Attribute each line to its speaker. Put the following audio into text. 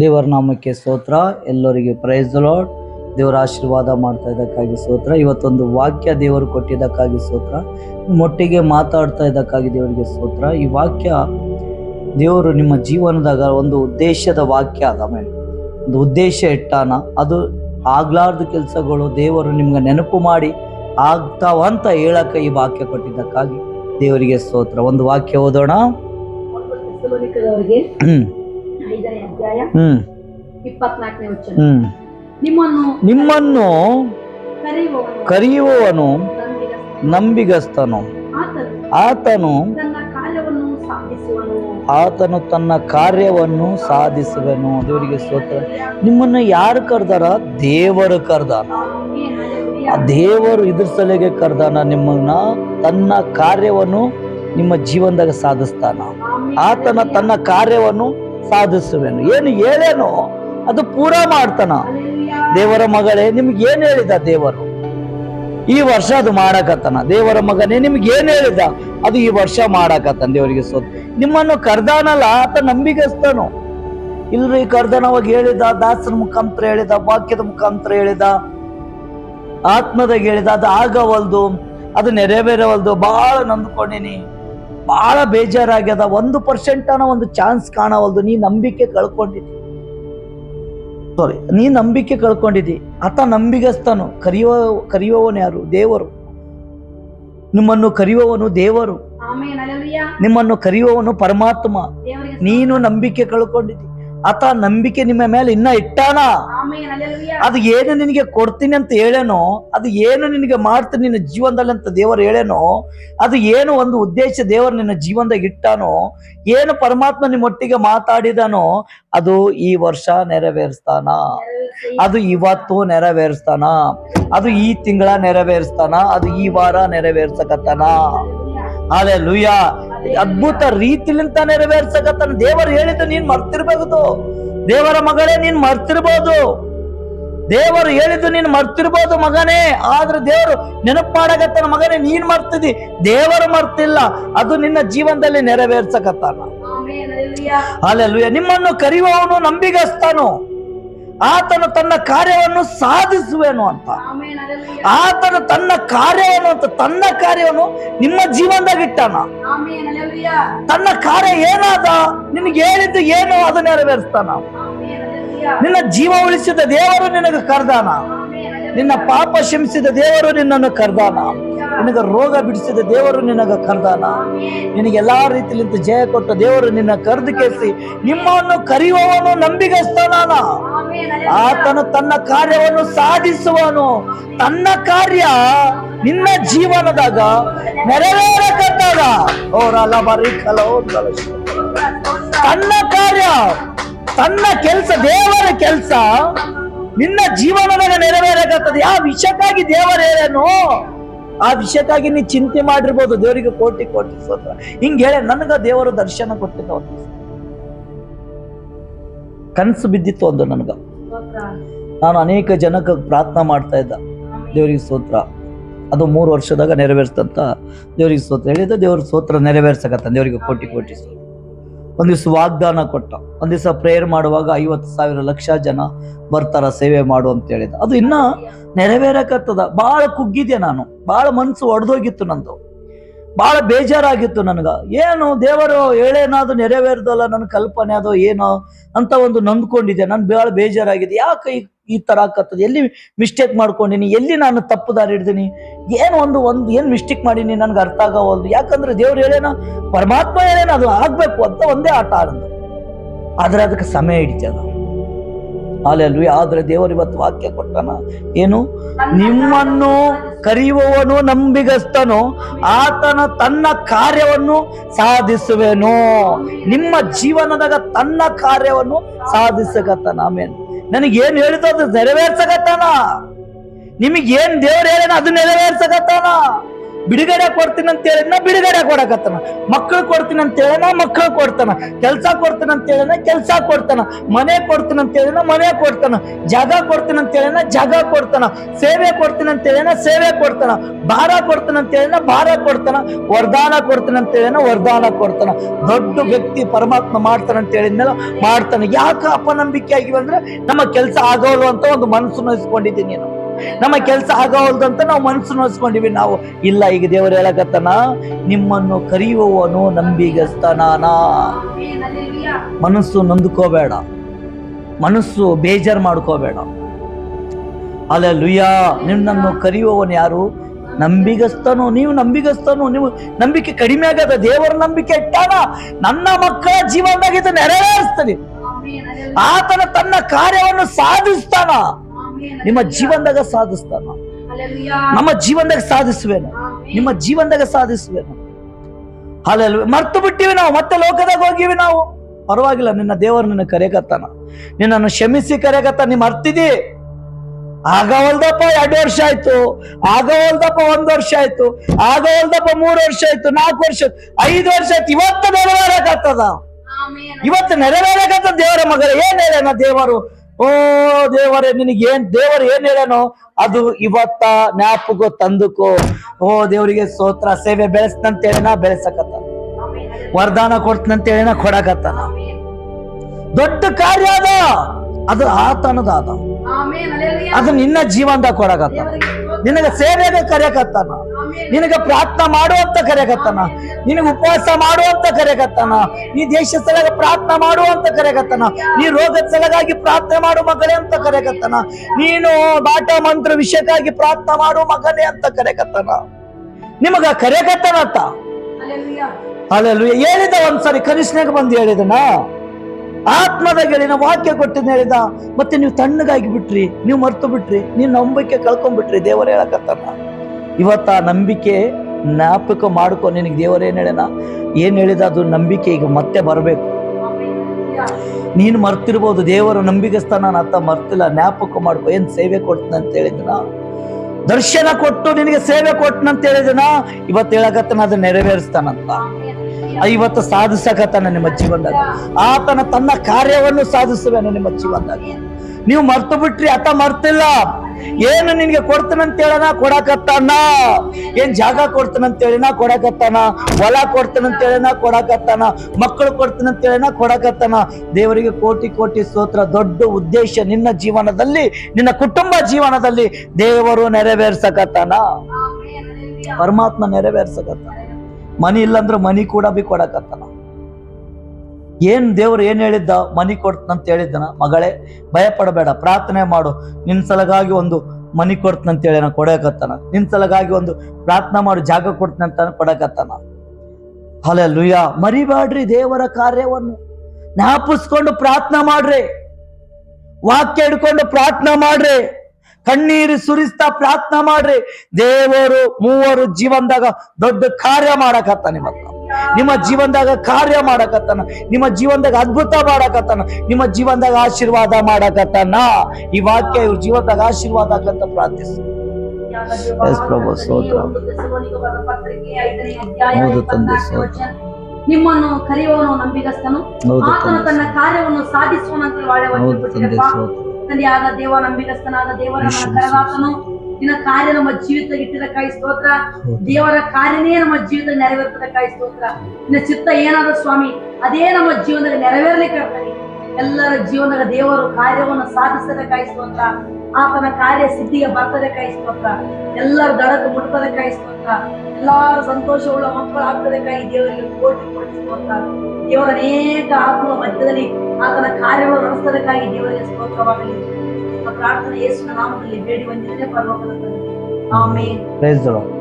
Speaker 1: ದೇವರ ನಾಮಕ್ಕೆ ಸ್ತೋತ್ರ. ಎಲ್ಲರಿಗೆ ಪ್ರೈಸ್ ಲಾಡ್ ದೇವರ ಆಶೀರ್ವಾದ ಮಾಡ್ತಾ ಇದ್ದಕ್ಕಾಗಿ ಸ್ತೋತ್ರ. ಇವತ್ತೊಂದು ವಾಕ್ಯ ದೇವರು ಕೊಟ್ಟಿದ್ದಕ್ಕಾಗಿ ಸ್ತೋತ್ರ. ಮೊಟ್ಟಿಗೆ ಮಾತಾಡ್ತಾ ಇದ್ದಕ್ಕಾಗಿ ದೇವರಿಗೆ ಸ್ತೋತ್ರ. ಈ ವಾಕ್ಯ ದೇವರು ನಿಮ್ಮ ಜೀವನದಾಗ ಒಂದು ಉದ್ದೇಶದ ವಾಕ್ಯ ಅದ ಮೇಲೆ ಒಂದು ಉದ್ದೇಶ ಇಟ್ಟಾನ. ಅದು ಆಗ್ಲಾರ್ದ ಕೆಲಸಗಳು ದೇವರು ನಿಮ್ಗೆ ನೆನಪು ಮಾಡಿ ಆಗ್ತಾವಂತ ಹೇಳಕ್ಕೆ ಈ ವಾಕ್ಯ ಕೊಟ್ಟಿದ್ದಕ್ಕಾಗಿ ದೇವರಿಗೆ ಸ್ತೋತ್ರ. ಒಂದು ವಾಕ್ಯ ಓದೋಣ. ಹ್ಮ್.
Speaker 2: ಅಧ್ಯಾಯ ಇಪ್ಪತ್ನಾಲ್ಕನೇ ವಚನ. ನಿಮ್ಮನ್ನು
Speaker 1: ನಿಮ್ಮನ್ನು
Speaker 2: ಕರೆಯುವವನು ನಂಬಿಗಸ್ತನು. ಆತನು
Speaker 1: ಆತನು
Speaker 2: ತನ್ನ ಕಾರ್ಯವನ್ನು ಸಾಧಿಸುವನು.
Speaker 1: ದೇವರಿಗೆ ಸ್ತೋತ್ರ. ನಿಮ್ಮನ್ನು ಯಾರು ಕರೆದಾರ? ದೇವರು ಕರ್ದಾನ. ಆ ದೇವರು ಇದ್ರ ಸಲಿಗೆ ಕರ್ದಾನ ನಿಮ್ಮನ್ನ ತನ್ನ ಕಾರ್ಯವನ್ನು ನಿಮ್ಮ ಜೀವನದಾಗ ಸಾಧಿಸ್ತಾನ. ಆತನ ತನ್ನ ಕಾರ್ಯವನ್ನು ಸಾಧಿಸುವೆನು. ಏನು ಹೇಳೇನೋ ಅದು ಪೂರ ಮಾಡ್ತಾನ. ದೇವರ ಮಗಳೇ, ನಿಮ್ಗೆ ಏನ್ ಹೇಳಿದ ದೇವರು? ಈ ವರ್ಷ ಅದು ಮಾಡಕತ್ತಾನ. ದೇವರ ಮಗನೇ, ನಿಮ್ಗೆ ಏನ್ ಹೇಳಿದ? ಅದು ಈ ವರ್ಷ ಮಾಡಕತ್ತಾನ ದೇವರಿಗೆ ಸೋತ್. ನಿಮ್ಮನ್ನು ಕರ್ದಾನಲ್ಲ, ಆತ ನಂಬಿಕೆಸ್ತಾನು ಇಲ್ರಿ ಕರ್ದನವಾಗ ಹೇಳಿದ, ದಾಸನ ಮುಖಾಂತರ ಹೇಳಿದ, ವಾಕ್ಯದ ಮುಖಾಂತರ ಹೇಳಿದ, ಆತ್ಮದಾಗ ಹೇಳಿದ, ಅದು ಆಗವಲ್ದು, ಅದು ನೆರವೇರವಲ್ದು ಬಹಳ ನೊಂದ್ಕೊಂಡಿನಿ ಬಹಳ ಬೇಜಾರಾಗ್ಯದ. ಒಂದು ಪರ್ಸೆಂಟ್ ಅನ್ನ ಒಂದು ಚಾನ್ಸ್ ಕಾಣವಲ್ದು. ನೀ ನಂಬಿಕೆ ಕಳ್ಕೊಂಡಿದ್ದಿ. ಸಾರಿ ನೀ ನಂಬಿಕೆ ಕಳ್ಕೊಂಡಿದ್ದಿ. ಆತ ನಂಬಿಗಸ್ತನು. ಕರೆಯುವ ಕರೆಯುವವನು ಯಾರು? ದೇವರು. ನಿಮ್ಮನ್ನು ಕರೆಯುವವನು ದೇವರು. ನಿಮ್ಮನ್ನು ಕರೆಯುವವನು ಪರಮಾತ್ಮ. ನೀನು ನಂಬಿಕೆ ಕಳ್ಕೊಂಡಿದ್ದಿ. ಆತ ನಂಬಿಕೆ ನಿಮ್ಮ ಮೇಲೆ ಇನ್ನ ಇಟ್ಟಾನ. ಅದು ಏನು ನಿನಗೆ ಕೊಡ್ತೀನಿ ಅಂತ ಹೇಳೇನೋ ಅದು ಏನು ನಿನಗೆ ಮಾಡ್ತೀನಿ ನಿನ್ನ ಜೀವನದಲ್ಲಿ ಅಂತ ದೇವರು ಹೇಳೇನೋ ಅದು ಏನು ಒಂದು ಉದ್ದೇಶ ದೇವರು ನಿನ್ನ ಜೀವನದಾಗ ಇಟ್ಟಾನೋ ಏನು ಪರಮಾತ್ಮ ನಿಮ್ಮೊಟ್ಟಿಗೆ ಮಾತಾಡಿದಾನೋ ಅದು ಈ ವರ್ಷ ನೆರವೇರಿಸ್ತಾನ? ಅದು ಇವತ್ತು ನೆರವೇರಿಸ್ತಾನ? ಅದು ಈ ತಿಂಗಳ ನೆರವೇರಿಸ್ತಾನ? ಅದು ಈ ವಾರ ನೆರವೇರ್ಸಕತ್ತಾನ? ಅದೇ ಲುಯ್ಯ ಅದ್ಭುತ ರೀತಿಲಿಂತ ನೆರವೇರ್ಸಕತ್ತಾನ ದೇವರು ಹೇಳಿದ್ದು ನೀನ್ ಮರ್ತಿರ್ಬಹುದು ದೇವರ ಮಗಳೇ ನೀನ್ ಮರ್ತಿರ್ಬೋದು. ದೇವರು ಹೇಳಿದ್ದು ನೀನ್ ಮರ್ತಿರ್ಬೋದು ಮಗನೇ. ಆದ್ರೆ ದೇವರು ನೆನಪು ಮಾಡಕತ್ತಾನ ಮಗನೇ ನೀನ್ ಮರ್ತಿದಿ ದೇವರು ಮರ್ತಿಲ್ಲ. ಅದು ನಿನ್ನ ಜೀವನದಲ್ಲಿ ನೆರವೇರ್ಸಕತ್ತಾನ. ಅಲ್ಲೆಲ್ಲುಯ್ಯ ನಿಮ್ಮನ್ನು ಕರೆಯುವವನು ನಂಬಿಗಸ್ತನು. ಆತನು ತನ್ನ ಕಾರ್ಯವನ್ನು ಸಾಧಿಸುವೆನು ಅಂತ. ಆತನು ತನ್ನ ಕಾರ್ಯವನ್ನು ಅಂತ ತನ್ನ ಕಾರ್ಯವನ್ನು ನಿಮ್ಮ ಜೀವನದಾಗ ಇಟ್ಟಾನ. ತನ್ನ ಕಾರ್ಯ ಏನಾದ ನಿನಗೆ ಹೇಳಿದ್ದು ಏನು ಅದು ನೆರವೇರಿಸ್ತಾನ. ನಿನ್ನ ಜೀವ ಉಳಿಸಿದ ದೇವರು ನಿನಗೆ ಕರ್ದಾನ. ನಿನ್ನ ಪಾಪ ಶಮಿಸಿದ ದೇವರು ನಿನ್ನನ್ನು ಕರ್ದಾನ. ನಿನಗೆ ರೋಗ ಬಿಡಿಸಿದ ದೇವರು ನಿನಗ ಕರ್ದಾನ.
Speaker 2: ನಿನಗೆಲ್ಲಾ
Speaker 1: ನಿನಗೆ ಎಲ್ಲಾ ರೀತಿಲಿಂದ ಜಯ ಕೊಟ್ಟ ದೇವರು ನಿನ್ನ ಕರೆದು ಕೇಳಿಸಿ ನಿಮ್ಮನ್ನು ಕರೆಯುವವನು
Speaker 2: ನಂಬಿಗಸ್ತಾನ.
Speaker 1: ಆತನು ತನ್ನ ಕಾರ್ಯವನ್ನು ಸಾಧಿಸುವನು. ತನ್ನ ಕಾರ್ಯ ನಿನ್ನ ಜೀವನದಾಗ ನೆರವೇರಕತ್ತಾಗ ಅವರಲ್ಲ ಬರೀ ಕಲೋ ತನ್ನ ಕಾರ್ಯ, ತನ್ನ ಕೆಲಸ, ದೇವರ ಕೆಲಸ ನಿನ್ನ ಜೀವನದಾಗ ನೆರವೇರಕತ್ತದೆ. ಯಾವ ವಿಷಯಕ್ಕಾಗಿ ದೇವರ ಹೇಳೇನು, ಆ ವಿಷಯಕ್ಕಾಗಿ ನೀ ಚಿಂತೆ ಮಾಡಿರ್ಬೋದು. ದೇವರಿಗೆ ಕೋಟಿ ಕೋಟಿ ಸ್ತೋತ್ರ. ಹಿಂಗೆ ಹೇಳಿ ನನಗ ದೇವರು ದರ್ಶನ ಕೊಟ್ಟಿದ್ದ. ಕನಸು ಬಿದ್ದಿತ್ತು ಒಂದು ನನಗೆ. ನಾನು ಅನೇಕ ಜನಕ್ಕೆ ಪ್ರಾರ್ಥನೆ ಮಾಡ್ತಾ ಇದ್ದ. ದೇವರಿಗೆ ಸ್ತೋತ್ರ. ಅದು ಮೂರು ವರ್ಷದಾಗ ನೆರವೇರಿಸ್ತಂತ ದೇವರಿಗೆ ಸ್ತೋತ್ರ. ಹೇಳಿದ ದೇವ್ರ ಸ್ತೋತ್ರ ನೆರವೇರ್ಸಕತ್ತ ದೇವರಿಗೆ ಕೋಟಿ ಕೋಟಿ ಸ್ತೋತ್ರ. ಒಂದ್ ದಿವ್ಸ ವಾಗ್ದಾನ ಕೊಟ್ಟ. ಒಂದ್ ದಿವಸ ಪ್ರೇಯರ್ ಮಾಡುವಾಗ ಐವತ್ತು ಸಾವಿರ ಲಕ್ಷ ಜನ ಬರ್ತಾರ ಸೇವೆ ಮಾಡು ಅಂತ ಹೇಳಿದ. ಅದು ಇನ್ನ ನೆರವೇರಕತ್ತದ. ಬಹಳ ಕುಗ್ಗಿದ್ದೆ ನಾನು. ಬಹಳ ಮನ್ಸು ಒಡೆದೋಗಿತ್ತು ನಂದು. ಬಹಳ ಬೇಜಾರಾಗಿತ್ತು ನನಗೆ. ಏನು ದೇವರು ಹೇಳೇನಾದ್ರು ನೆರವೇರ್ದಲ್ಲ ನನ್ನ ಕಲ್ಪನೆ ಅದು ಏನೋ ಅಂತ ಒಂದು ನಂದ್ಕೊಂಡಿದ್ದೆ ನಾನು ಬಹಳ ಬೇಜಾರಾಗಿದೆ. ಯಾಕೆ ಈ- ತರ ಆಕತ್ತದ? ಎಲ್ಲಿ ಮಿಸ್ಟೇಕ್ ಮಾಡ್ಕೊಂಡಿನಿ? ಎಲ್ಲಿ ನಾನು ತಪ್ಪು ದಾರಿ ಹಿಡ್ದೀನಿ? ಏನು ಒಂದು ಒಂದು ಏನು ಮಿಸ್ಟೇಕ್ ಮಾಡೀನಿ? ನನ್ಗೆ ಅರ್ಥ ಆಗವಲ್ದು. ಯಾಕಂದ್ರೆ ದೇವ್ರು ಹೇಳೇನ, ಪರಮಾತ್ಮ ಹೇಳೇನ ಅದು ಆಗಬೇಕು ಅಂತ ಒಂದೇ ಆಟ ಆಡೋದು. ಆದ್ರೆ ಅದಕ್ಕೆ ಸಮಯ ಹಿಡಿತದ. ಅಲ್ಲೆಲ್ವಿ ಆದ್ರೆ ದೇವರು ಇವತ್ತು ವಾಕ್ಯ ಕೊಟ್ಟನ. ಏನು? ನಿಮ್ಮನ್ನು ಕರೆಯುವವನು ನಂಬಿಗಸ್ತನು. ಆತನ ತನ್ನ ಕಾರ್ಯವನ್ನು ಸಾಧಿಸುವೆನು. ನಿಮ್ಮ ಜೀವನದಾಗ ತನ್ನ ಕಾರ್ಯವನ್ನು ಸಾಧಿಸಕತ್ತಾನ. ಆಮೇಲೆ ನನಗೆ ಏನ್ ಹೇಳಿದ ಅದು ನೆರವೇರ್ಸಕತ್ತಾನ. ನಿಮಗೆ ಏನ್ ದೇವ್ರು ಹೇಳೇನ ಅದು ನೆರವೇರ್ಸಕತ್ತಾನ. ಬಿಡುಗಡೆ ಕೊಡ್ತೀನಿ ಅಂತ ಹೇಳಿದ್ನ ಬಿಡುಗಡೆ ಕೊಡಕತ್ತಾನ. ಮಕ್ಕಳು ಕೊಡ್ತೀನಿ ಅಂತ ಹೇಳಿನ ಮಕ್ಕಳು ಕೊಡ್ತಾನ. ಕೆಲಸ ಕೊಡ್ತೀನಿ ಅಂತ ಹೇಳಿನ ಕೆಲಸ ಕೊಡ್ತಾನ. ಮನೆ ಕೊಡ್ತೀನಿ ಅಂತ ಹೇಳಿನ ಮನೆ ಕೊಡ್ತಾನ. ಜಾಗ ಕೊಡ್ತೀನಿ ಅಂತ ಹೇಳಿನ ಜಾಗ ಕೊಡ್ತಾನ. ಸೇವೆ ಕೊಡ್ತೀನಿ ಅಂತ ಹೇಳಿನ ಸೇವೆ ಕೊಡ್ತಾನ. ಭಾರ ಕೊಡ್ತೀನಿ ಅಂತ ಹೇಳಿನ ಭಾರ ಕೊಡ್ತಾನ. ವರದಾನ ಕೊಡ್ತೀನಿ ಅಂತ ಹೇಳಿನ ವರದಾನ ಕೊಡ್ತಾನ. ದೊಡ್ಡ ವ್ಯಕ್ತಿ ಪರಮಾತ್ಮ ಮಾಡ್ತಾನೆ ಅಂತ ಹೇಳಿದ್ಮೇಲೆ ಮಾಡ್ತಾನೆ. ಯಾಕೆ ಅಪನಂಬಿಕೆ ಆಗಿವೆ ಅಂದ್ರೆ ನಮ್ಮ ಕೆಲಸ ಆಗೋಲ್ಲ ಅಂತ ಒಂದು ಮನಸ್ಸು ನೋಯಿಸ್ಕೊಂಡಿದ್ದೀನಿ ನಾನು. ನಮ್ಮ ಕೆಲಸ ಆಗವಲ್ದಂತ ಅಂತ ನಾವು ಮನಸ್ಸು ನೋಡ್ಸ್ಕೊಂಡಿವಿ ನಾವು. ಇಲ್ಲ, ಈಗ ದೇವರು ಹೇಳಕತ್ತಾನ, ನಿಮ್ಮನ್ನು ಕರೆಯುವವನು ನಂಬಿಗಸ್ತನಾನಾ. ಮನಸ್ಸು ನೊಂದ್ಕೋಬೇಡ. ಮನಸ್ಸು ಬೇಜಾರು ಮಾಡ್ಕೋಬೇಡ. ಅಲ್ಲ ಲುಯ್ಯ ನಿನ್ನನ್ನು ಕರೆಯುವವನು ಯಾರು? ನಂಬಿಗಸ್ತನು. ನೀವು ನಂಬಿಗಸ್ತನು. ನೀವು ನಂಬಿಕೆ ಕಡಿಮೆ ಆಗದ ದೇವರ ನಂಬಿಕೆ ಇಟ್ಟಾನ ನನ್ನ ಮಕ್ಕಳ ಜೀವನದಾಗ ಇದು ನೆರವೇರಿಸ್ತಾನೆ. ಆತನ ತನ್ನ ಕಾರ್ಯವನ್ನು ಸಾಧಿಸ್ತಾನ. ನಿಮ್ಮ ಜೀವನದಾಗ ಸಾಧಿಸ್ತಾನ. ನಮ್ಮ ಜೀವನದಾಗ ಸಾಧಿಸುವೇನು. ನಿಮ್ಮ ಜೀವನದಾಗ ಸಾಧಿಸುವೇನು. ಅಲ್ಲ ಮರ್ತು ಬಿಟ್ಟಿವಿ ನಾವು ಮತ್ತೆ ಲೋಕದಾಗ ಹೋಗಿವಿ ನಾವು. ಪರವಾಗಿಲ್ಲ ನಿನ್ನ ದೇವರು ನಿನ್ನ ಕರೆಯಕತ್ತಾನ ನಿನ್ನನ್ನು ಕ್ಷಮಿಸಿ ಕರೆಯಕತ್ತ ನಿಮ್ಮ ಅರ್ತಿದಿ ಆಗ ಹೊಲ್ದಪ್ಪ ಎರಡು ವರ್ಷ ಆಯ್ತು. ಆಗ ಹೊಲ್ದಪ್ಪ ಒಂದ್ ವರ್ಷ ಆಯ್ತು. ಆಗ ಹೊಲ್ದಪ್ಪ ಮೂರು ವರ್ಷ ಆಯ್ತು. ನಾಲ್ಕು ವರ್ಷ ಆಯ್ತು, ಐದು ವರ್ಷ ಆಯ್ತು. ಇವತ್ತು ನೆರವೇರಕತ್ತದ. ಇವತ್ತು ನೆರವೇರಕತ್ತ ದೇವರ ಮಗಳ. ಏನ್ ಹೇಳ ದೇವರು? ಓ ದೇವರೇ ನಿನಗೆ ಏನ್ ದೇವರು ಏನ್ ಹೇಳ್ಯಾನೋ ಅದು ಇವತ್ತ ಜ್ಞಾಪಕ ತಂದುಕೋ. ಓ ದೇವರಿಗೆ ಸೋತ್ರ ಸೇವೆ ಬೆಳೆಸ್ತಂತ ಹೇಳಿನ ಬೆಳೆಸಕತ್ತ. ವರದಾನ ಕೊಡ್ತಂತ ಹೇಳಿನ ಕೊಡಕತ್ತಾನ ದೊಡ್ಡ ಕಾರ್ಯ ಅದ. ಅದು ಆತನದ ಅದ ಅದು ನಿನ್ನ ಜೀವನದ ಕೊಡಕತ್ತ. ನಿನಗೆ ಸೇವೆಗೆ ಕರೆಯಕತ್ತಾನ. ನಿನಗ ಪ್ರಾರ್ಥನಾ ಮಾಡುವಂತ ಕರೆಗತ್ತನ. ನಿನಗ ಉಪವಾಸ ಮಾಡುವಂತ ಕರೆಗತ್ತನ. ನೀ ದೇಶ ಸಲಗ ಪ್ರಾರ್ಥನಾ ಮಾಡುವಂತ ಕರೆಗತ್ತನ. ನೀ ರೋಗದ ಸಲಗಾಗಿ ಪ್ರಾರ್ಥನೆ ಮಾಡು ಮಗಳೇ ಅಂತ ಕರೆಗತ್ತನ. ನೀನು ಬಾಟ ಮಂತ್ರ ವಿಷಯಕ್ಕಾಗಿ ಪ್ರಾರ್ಥನಾ ಮಾಡು ಮಗನೇ ಅಂತ ಕರೆಗತ್ತನ. ನಿಮಗ
Speaker 2: ಕರೆಗತ್ತನತ್ತ
Speaker 1: ಅಲ್ಲೆಲ್ಲ ಹೇಳಿದ ಒಂದ್ಸರಿ ಕನಿಷ್ಠನಾಗ ಬಂದು ಹೇಳಿದನ. ಆತ್ಮದಾಗ ಗೆಳಿನ ವಾಕ್ಯ ಕೊಟ್ಟಿದ್ದ ಹೇಳಿದ. ಮತ್ತೆ ನೀವು ತಣ್ಣಗಾಗಿ ಬಿಟ್ರಿ, ನೀವು ಮರ್ತು ಬಿಟ್ರಿ ನೀವು ನಂಬಿಕೆ ಕಳ್ಕೊಂಡ್ಬಿಟ್ರಿ ದೇವರು ಹೇಳಕತ್ತಾನ. ಇವತ್ತ ಆ ನಂಬಿಕೆ ಜ್ಞಾಪಕ ಮಾಡ್ಕೊ ನಿನಗೆ ದೇವರು ಏನು ಏನು ಹೇಳಿದ ಅದು ನಂಬಿಕೆ, ಈಗ ಮತ್ತೆ ಬರಬೇಕು. ನೀನು ಮರ್ತಿರ್ಬೋದು, ದೇವರ ನಂಬಿಕೆಸ್ತಾನ ಅತ್ತ ಮರ್ತಿಲ್ಲ. ಜ್ಞಾಪಕ ಮಾಡ್ಕೊ, ಏನು ಸೇವೆ ಕೊಡ್ತೀನಿ ಅಂತ ಹೇಳಿದನ? ದರ್ಶನ ಕೊಟ್ಟು ನಿನಗೆ ಸೇವೆ ಕೊಟ್ಟನಂತ ಹೇಳಿದನ? ಇವತ್ತು ಹೇಳಕತ್ತಾನ ಅದು ನೆರವೇರಿಸ್ತಾನಂತ. ಇವತ್ತು ಸಾಧಿಸಕತ್ತಾನ ನಿಮ್ಮ ಜೀವನದಾಗ. ಆತನ ತನ್ನ ಕಾರ್ಯವನ್ನು ಸಾಧಿಸುವೆನು ನಿಮ್ಮ ಜೀವನದಾಗ. ನೀವು ಮರ್ತು ಬಿಟ್ರಿ ಆತ ಮರ್ತಿಲ್ಲ. ಏನು ನಿನ್ಗೆ ಕೊಡ್ತೀನಂತ ಹೇಳನ ಕೊಡಕತ್ತಾನ ಏನ್ ಜಾಗ ಕೊಡ್ತನಂತ ಹೇಳಿನ ಕೊಡಕತ್ತಾನ ಹೊಲ ಕೊಡ್ತನಂತ ಹೇಳಿನ ಕೊಡಕತ್ತಾನ ಮಕ್ಕಳು ಕೊಡ್ತನಂತ ಹೇಳಿನ ಕೊಡಕತ್ತಾನ ದೇವರಿಗೆ ಕೋಟಿ ಕೋಟಿ ಸ್ತೋತ್ರ. ದೊಡ್ಡ ಉದ್ದೇಶ ನಿನ್ನ ಜೀವನದಲ್ಲಿ, ನಿನ್ನ ಕುಟುಂಬ ಜೀವನದಲ್ಲಿ ದೇವರು ನೆರವೇರ್ಸಕತ್ತಾನ ಪರಮಾತ್ಮ ನೆರವೇರ್ಸಕತ್ತಾನ ಮನಿ ಇಲ್ಲಂದ್ರೆ ಮನಿ ಕೂಡ ಬಿ ಕೊಡಕತ್ತಾನ ಏನ್ ದೇವ್ರು ಏನು ಹೇಳಿದ್ದ ಮನಿ ಕೊಡ್ತನಂತ ಹೇಳಿದ್ದನ? ಮಗಳೇ ಭಯ ಪಡಬೇಡ ಪ್ರಾರ್ಥನೆ ಮಾಡು. ನಿನ್ ಸಲಗಾಗಿ ಒಂದು ಮನಿ ಕೊಡ್ತನಂತ ಹೇಳಿ ನಾನು ಕೊಡಕತ್ತಾನ. ನಿನ್ ಸಲಗಾಗಿ ಒಂದು ಪ್ರಾರ್ಥನೆ ಮಾಡು, ಜಾಗ ಕೊಡ್ತನಂತ ಕೊಡಕತ್ತಾನ ಹಲೇ ಲುಯ್ಯ ಮರಿಬೇಡ್ರಿ ದೇವರ ಕಾರ್ಯವನ್ನು. ಜ್ಞಾಪಿಸ್ಕೊಂಡು ಪ್ರಾರ್ಥನೆ ಮಾಡ್ರಿ. ವಾಕ್ಯ ಹಿಡ್ಕೊಂಡು ಪ್ರಾರ್ಥನೆ ಮಾಡ್ರಿ. ಕಣ್ಣೀರು ಸುರಿಸ್ತಾ ಪ್ರಾರ್ಥನೆ ಮಾಡ್ರಿ. ದೇವರು ಮೂವರು ಜೀವನದಾಗ ದೊಡ್ಡ ಕಾರ್ಯ ಮಾಡಕತ್ತ ಇವತ್ತ ನಿಮ್ಮ ಜೀವನದಾಗ ಕಾರ್ಯ ಮಾಡಕತ್ತಾನ ನಿಮ್ಮ ಜೀವನದಾಗ ಅದ್ಭುತ ಮಾಡಕತ್ತಾನ ನಿಮ್ಮ ಜೀವನದಾಗ ಆಶೀರ್ವಾದ ಮಾಡಕತ್ತಾನ ಈ ವಾಕ್ಯ ಇವ್ರ ಜೀವನದಾಗ ಆಶೀರ್ವಾದ ಆಗತ್ತ ಪ್ರಾರ್ಥಿಸ ಪ್ರಭು. ಹೌದು ತಂದೆ.
Speaker 2: ನಿಮ್ಮನ್ನು ಕರೆಯುವನು ನಂಬಿಗಸ್ತನು ಆತನು ತನ್ನ ಕಾರ್ಯವನ್ನು ಸಾಧಿಸುವನಂತೆ. ತಂದೆಯಾದ ದೇವ ನಂಬಿಗಸ್ತನಾದ ದೇವರ
Speaker 1: ಯೇಸು
Speaker 2: ಕರದಾತನು ನಿನ್ನ ಕಾರ್ಯ ನಮ್ಮ ಜೀವಿತ ಇಟ್ಟಿದ್ದಕ್ಕಾಗಿ ಸ್ತೋತ್ರ. ದೇವರ ಕಾರ್ಯನೇ ನಮ್ಮ ಜೀವಿತ ನೆರವೇರ್ತದಕ್ಕಾಗಿ ಸ್ತೋತ್ರ. ನಿನ್ನ ಚಿತ್ತ ಏನಾದ ಸ್ವಾಮಿ ಅದೇ ನಮ್ಮ ಜೀವನದಲ್ಲಿ ನೆರವೇರ್ಲಿಕ್ಕೆ ಇರ್ತಾನೆ ಎಲ್ಲರ ಜೀವನದ ದೇವರು ಕಾರ್ಯವನ್ನು ಸಾಧಿಸದಕ್ಕಾಗಿ ಸ್ತೋತ್ರ. ಆತನ ಕಾರ್ಯ ಸಿದ್ಧಿಗೆ ಬರ್ತದಕ್ಕಾಗಿ ಸ್ತೋತ್ರ. ಎಲ್ಲರ ದಡಕ್ಕೆ ಕಾಯಿ ಸ್ತೋತ್ರ. ಎಲ್ಲಾರು ಸಂತೋಷವುಳ್ಳ ಮಕ್ಕಳು ಆಗ್ತದಕ್ಕಾಗಿ ದೇವರಿಗೆ ಕೋಟಿ ಕೋಟಿ ಸ್ತೋತ್ರ. ದೇವರ ಅನೇಕ ಆತ್ಮ ಮಧ್ಯದಲ್ಲಿ ಆತನ ಕಾರ್ಯಗಳು ನಡೆಸೋದಕ್ಕಾಗಿ ದೇವರಿಗೆ ಸ್ತೋತ್ರವಾಗಲಿ. ಪ್ರಾರ್ಥನೆ ಯೇಸುವಿನ ನಾಮದಲ್ಲಿ ಬೇಡಿ ಬಂದಿದ್ದರೆ ಪರಲೋಕದ ತಂದೆ. Amen
Speaker 1: praise the lord.